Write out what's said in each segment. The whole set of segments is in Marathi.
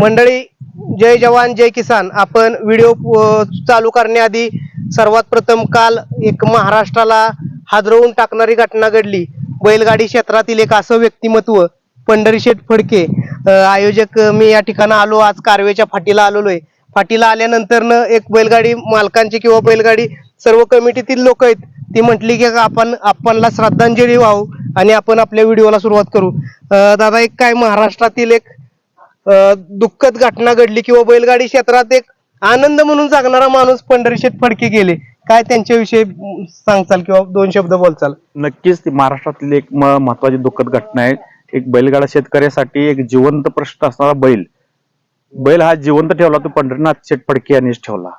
मंडळी जय जवान जय किसान. आपण व्हिडिओ चालू करण्याआधी सर्वात प्रथम काल एक महाराष्ट्राला हादरवून टाकणारी घटना घडली. बैलगाडी क्षेत्रातील एक असं व्यक्तिमत्व पंढरीशेठ फडके आयोजक मी या ठिकाणी आलो. आज कारवेच्या फाटीला आलेलो आहे फाटीला आल्यानंतर एक बैलगाडी मालकांची किंवा बैलगाडी सर्व कमिटीतील लोक आहेत ती म्हटली की आपण आपणला श्रद्धांजली वाहू आणि आपण आपल्या व्हिडिओला सुरुवात करू. दादा एक काय महाराष्ट्रातील एक दुःखद घटना घडली किंवा बैलगाडी क्षेत्रात एक आनंद म्हणून सांगणारा माणूस पंढरीशेठ फडके गेले. काय त्यांच्याविषयी सांगचाल किंवा दोन शब्द बोलचाल नक्कीच ती महाराष्ट्रातली एक महत्वाची दुःखद घटना आहे. एक बैलगाडा शेतकऱ्यासाठी एक जिवंत प्रश्न असणारा बैल. बैल हा जिवंत ठेवला तो पंढरीनाथ शेठ फडके यांनीच ठेवला.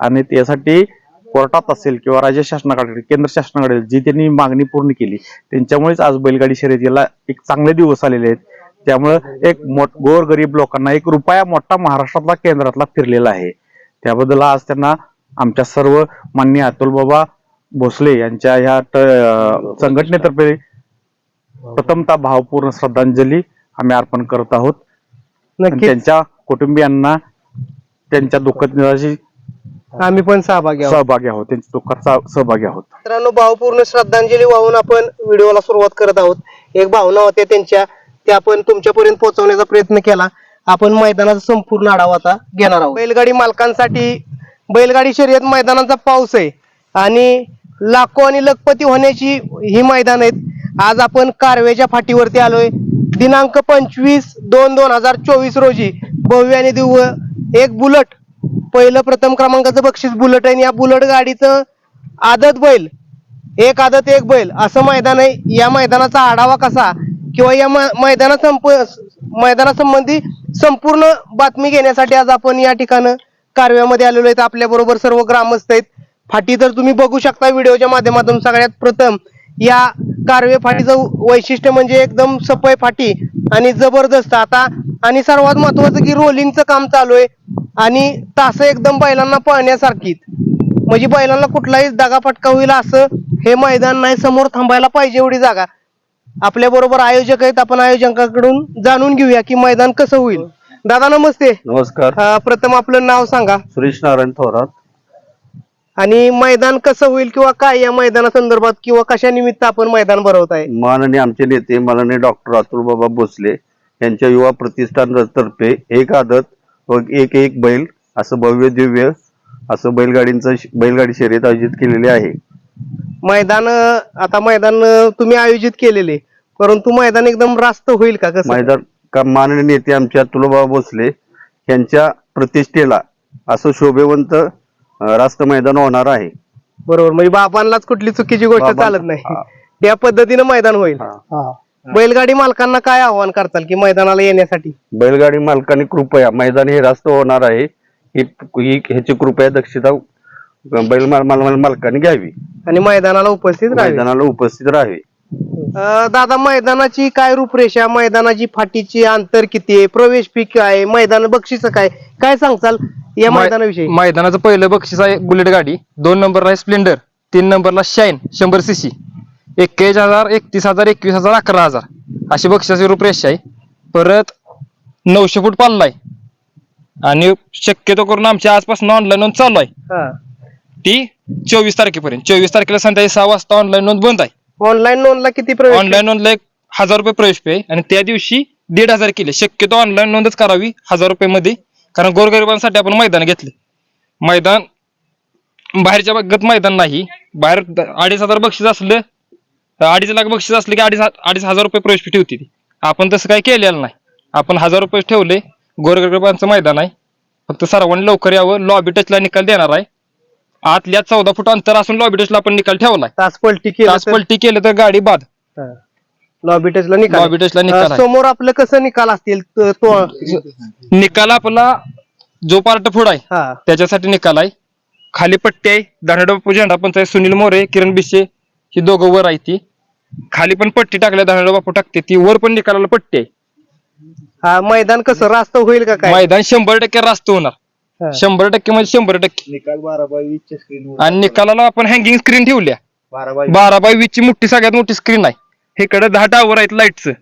आणि त्यासाठी कोर्टात असेल किंवा राज्य शासनाकडे केंद्र शासनाकडे जी त्यांनी मागणी पूर्ण केली त्यांच्यामुळेच आज बैलगाडी शर्यतीला एक चांगले दिवस आलेले आहेत. त्यामुळे एक मोठ गोर गरीब लोकांना एक रुपया मोठा महाराष्ट्रातला केंद्रातला फिरलेला आहे. त्याबद्दल आज त्यांना आमच्या सर्व मान्य अतुल बाबा भोसले यांच्या ह्या संघटनेतर्फे प्रथमतः भावपूर्ण श्रद्धांजली आम्ही अर्पण करत आहोत. त्यांच्या कुटुंबियांना त्यांच्या दुःखद निराशी आम्ही पण सहभागी आहोत. सहभागी आहोत. त्यांच्या दुःखात सह- सहभागी आहोत. मित्रांनो भावपूर्ण श्रद्धांजली वाहून आपण व्हिडिओला सुरुवात करत आहोत. एक भावना होत्या त्यांच्या ते आपण तुमच्यापर्यंत पोहोचवण्याचा प्रयत्न केला. आपण मैदानाचा संपूर्ण आढावा आता घेणार आहोत. बैलगाडी मालकांसाठी बैलगाडी शर्यत मैदानाचा पाऊस आहे आणि लाखो आणि लखपती होण्याची ही मैदान आहेत. आज आपण कारवेच्या फाटीवरती आलोय. दिनांक पंचवीस दोन दोन हजार चोवीस रोजी भव्य आणि दिव्य एक बुलट पहिलं प्रथम क्रमांकाचं बक्षीस बुलट आहे आणि या बुलट गाडीचं आदत बैल एक आदत एक बैल असं मैदान आहे. या मैदानाचा आढावा कसा किंवा या मैदाना संप मैदानासंबंधी संपूर्ण बातमी घेण्यासाठी आज आपण या ठिकाणं कारव्यामध्ये आलेलो आहेत. आपल्या बरोबर सर्व ग्रामस्थ आहेत. फाटी तर तुम्ही बघू शकता व्हिडिओच्या माध्यमातून. सगळ्यात प्रथम या कारवे फाटीचं वैशिष्ट्य म्हणजे एकदम सपय फाटी आणि जबरदस्त. आता आणि सर्वात महत्वाचं की रोलिंगचं काम चालू आहे. आणि तास एकदम बैलांना पळण्यासारखीच म्हणजे बैलांना कुठलाही दगाफटका होईल असं हे मैदान नाही. समोर थांबायला पाहिजे एवढी जागा. आपल्या बरोबर आयोजक आहेत आपण आयोजकांकडून जाणून घेऊया की मैदान कसं होईल. दादा नमस्ते. नमस्कार. अं, प्रथम आपलं नाव सांगा. सुरेश नारायण थोरात. आणि मैदान कसं होईल किंवा काय या मैदाना संदर्भात किंवा कशा निमित्त आपण मैदान भरवताय माननीय आमचे नेते माननीय डॉक्टर अतुल बाबा भोसले यांच्या युवा प्रतिष्ठान तर्फे एक आदत व एक एक बैल असं भव्य दिव्य असं बैलगाडींचं श- बैलगाडी शर्यत आयोजित केलेले आहे. मैदान आता मैदान तुम्ही आयोजित केलेले. परंतु मैदान एकदम रास्त होईल का? कसं? मैदान का माननीय नेते आमचे अतुल बाबा भोसले यांच्या प्रतिष्ठेला असं शोभेवंत अं, रास्त मैदान होणार आहे. बरोबर. म्हणजे बाबांनाच कुठली चुकीची गोष्ट बाबां- चालत नाही. हा. त्या पद्धतीनं मैदान होईल. हा. बैलगाडी मालकांना काय आव्हान करताल की मैदानाला येण्यासाठी? बैलगाडी मालकांनी कृपया मैदान हे रास्त होणार आहे. ही ही- ह्याची कृपया दक्षता बैल माल माल- मालकांनी घ्यावी. आणि मैदानाला उपस्थित राहावे. मैदानाला उपस्थित राहावे. अं, दादा मैदानाची काय रूपरेषा मैदानाची फाटीची अंतर किती आहे? प्रवेश फी काय आहे? मैदान बक्षीस काय? काय सांगचाल या मै- मैदानाविषयी? मैदानाचं पहिलं बक्षीस आहे बुलेट गाडी. दोन नंबरला आहे स्प्लेंडर. तीन नंबरला शाईन शंभर सीसी एक्केचाळीस हजार एकतीस हजार एकवीस हजार अकरा हजार. अशी बक्षिसाची रूपरेषा आहे. परत नऊशे फूट पाल्ला आहे आणि शक्यतो करून आमच्या आजपासून ऑनलाईन नोंद चालू आहे. हा. ती चोवीस तारखेपर्यंत. चोवीस तारखेला संध्याकाळी सहा वाजता ऑनलाईन नोंद बंद आहे. ऑनलाईन नोंदला किती प्रवेश ऑनलाईन नोंदला एक हजार रुपये प्रवेश आहे. आणि त्या दिवशी दीड हजार केले. शक्यतो ऑनलाईन नोंदच करावी हजार रुपये मध्ये कारण गोरगरिबांसाठी आपण मैदान घेतले. मैदान बाहेरच्या भागात मैदान नाही. बाहेर द- अडीच हजार बक्षीस असलं तर अडीच लाख बक्षीस असले की अडीच हा- अडीच हजार रुपये प्रवेश ठेवते ती आपण तसं काही केलेलं नाही. आपण हजार रुपये ठेवले गोरगरिबांचं मैदान आहे. फक्त सर्वांनी लवकर यावं लॉबी टचला निकाल देणार आहे. आतल्या चौदा फूट अंतर असून लॉबी टचला आपण निकाल ठेवलाय. तास पलटी केली तास पलटी केलं तर गाडी बाद. लॉबी टचला निकाल. लॉबी निकाल अं, आहे. समोर आपलं कसं निकाल असतील? त- तो निकाल आपला जो पार्ट पुढ आहे हा. त्याच्यासाठी निकाल आहे. खाली पट्टी आहे दानडबापू झेंडा पंचायत सुनील मोरे किरण बिशे ही दोघं वर आहे ती. खाली पण पट्टी टाकल्या दानडबापू टाकते ती वर पण निकालाला पट्टी आहे. हा मैदान कसं? रास्त होईल का काय? मैदान शंभर टक्के रास्त होणार. शंभर टक्के म्हणजे शंभर टक्के. निकाल बारा बाय वीसच्या स्क्रीन आणि निकालाला आपण हँगिंग स्क्रीन ठेवल्या. बारा बाय बारा बाय वीस ची मोठी सगळ्यात मोठी स्क्रीन आहे इकडे दहा टावर आहेत लाईटचं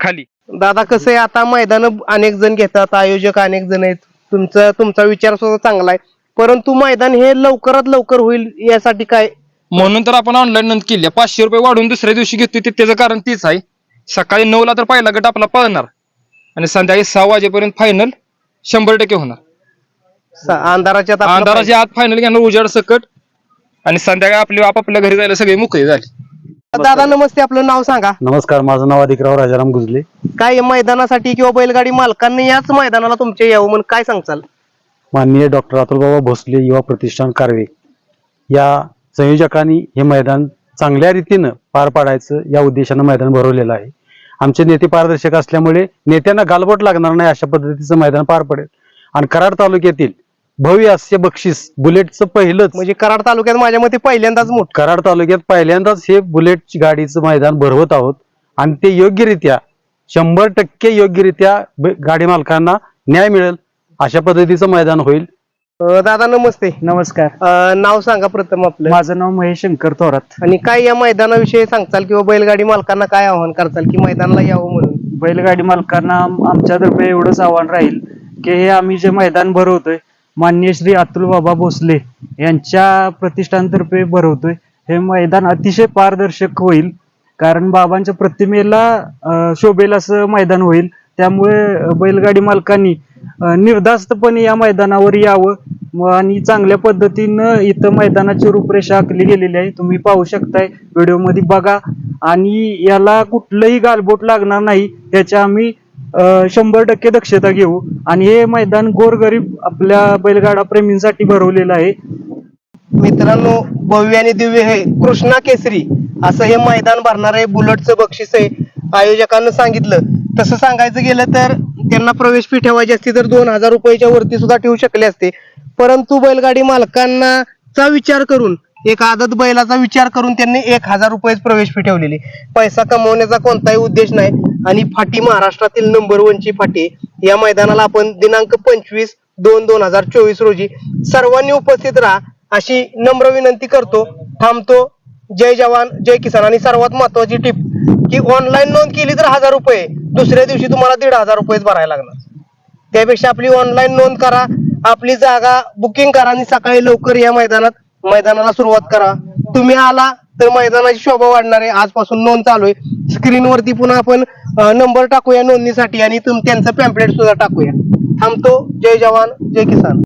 खाली. दादा कसं आहे? आता मैदान अनेक जण घेतात आयोजक अनेक जण आहेत. तुमचं तुमचा विचार सुद्धा चांगला आहे. परंतु मैदान हे लवकरात लवकर होईल यासाठी काय? म्हणून तर आपण ऑनलाईन नोंद केली. पाचशे रुपये वाढून दुसऱ्या दिवशी घेतोय ते त्याचं कारण तीच आहे. सकाळी नऊला तर पहिला गट आपला पळणार. आणि संध्याकाळी सहा वाजेपर्यंत फायनल शंभर टक्के होणार. अंधाराच्या आत आपलं अंधाराच्या आत फायनल घेणार उजाड सकट. आणि संध्याकाळी आपली आपापल्या घरी जायला सगळे मोकळे झाले. दादा नमस्ते आपलं नाव सांगा. नमस्कार माझं नाव अधिकराव राजाराम गुजले. काय या मैदानासाठी किंवा बैलगाडी मालकांनी याच मैदानाला तुमच्या यावं म्हणून काय सांगचाल माननीय डॉक्टर अतुलबाबा भोसले युवा प्रतिष्ठान कारवे या संयोजकांनी हे मैदान चांगल्या रीतीनं पार पाडायचं या उद्देशानं मैदान भरवलेलं आहे. आमचे नेते पारदर्शक असल्यामुळे नेत्यांना गालबोट लागणार नाही अशा पद्धतीचं मैदान पार पडेल. आणि कराड तालुक्यातील भव्य असे बक्षीस बुलेटचं पहिलंच. म्हणजे कराड तालुक्यात माझ्या मते पहिल्यांदाच मोठ. कराड तालुक्यात पहिल्यांदाच हे बुलेट गाडीचं मैदान भरवत आहोत. आणि ते योग्यरित्या शंभर टक्के योग्यरित्या गाडी मालकांना न्याय मिळेल अशा पद्धतीचं मैदान होईल. दादा नमस्ते. नमस्कार. अं, नाव सांगा प्रथम आपलं. माझं नाव महेश शंकर थोरात. आणि काय या मैदानाविषयी सांगचाल किंवा बैलगाडी मालकांना काय आव्हान करताल की मैदानाला यावं म्हणून? बैलगाडी मालकांना आम- आमच्यातर्फे एवढंच आव्हान राहील की हे आम्ही जे मैदान भरवतोय मान्य श्री अतुल बाबा भोसले यांच्या प्रतिष्ठानतर्फे भरवतोय हे मैदान अतिशय पारदर्शक होईल. कारण बाबांच्या प्रतिमेला शोभेल असं मैदान होईल. त्यामुळे बैलगाडी मालकांनी निर्धास्तपणे या मैदानावर यावं आणि चांगल्या पद्धतीनं इथं मैदानाची रूपरेषा आखली गेलेली आहे. तुम्ही पाहू शकताय व्हिडिओमध्ये बघा. आणि याला कुठलंही गालबोट लागणार नाही याच्या आम्ही शंभर टक्के दक्षता घेऊ. आणि हे मैदान गोरगरीब आपल्या बैलगाडा प्रेमींसाठी भरवलेलं आहे. मित्रांनो भव्य आणि दिव्य हे कृष्णा केसरी असं हे मैदान भरणार आहे बुलेटचं बक्षीस आहे. आयोजकांना सांगितलं. तसं सांगायचं गेलं तर त्यांना प्रवेश फी ठेवायची असती तर दोन हजार रुपयाच्या वरती सुद्धा ठेवू शकले असते. परंतु बैलगाडी मालकांना चा विचार करून एक आदत बैलाचा विचार करून त्यांनी एक हजार रुपयेच प्रवेश फी ठेवलेली. पैसा कमवण्याचा कोणताही उद्देश नाही. आणि फाटी महाराष्ट्रातील नंबर वनची फाटी. या मैदानाला आपण दिनांक पंचवीस दोन दोन हजार चोवीस रोजी सर्वांनी उपस्थित राहा. अशी नम्र विनंती करतो. थांबतो. जय जवान जय किसान. आणि सर्वात महत्वाची टिप की ऑनलाईन नोंद केली तर हजार रुपये. दुसऱ्या दिवशी तुम्हाला दीड हजार रुपयेच भरायला लागणार. त्यापेक्षा आपली ऑनलाईन नोंद करा. आपली जागा बुकिंग करा आणि सकाळी लवकर या मैदानात मैदानाला सुरुवात करा. तुम्ही आला तर मैदानाची शोभा वाढणार आहे. आजपासून नोंद चालू आहे. स्क्रीनवरती पुन्हा आपण नंबर टाकूया नोंदणीसाठी आणि तुम त्यांचं पॅम्पलेट सुद्धा टाकूया. थांबतो. जय जवान जय किसान.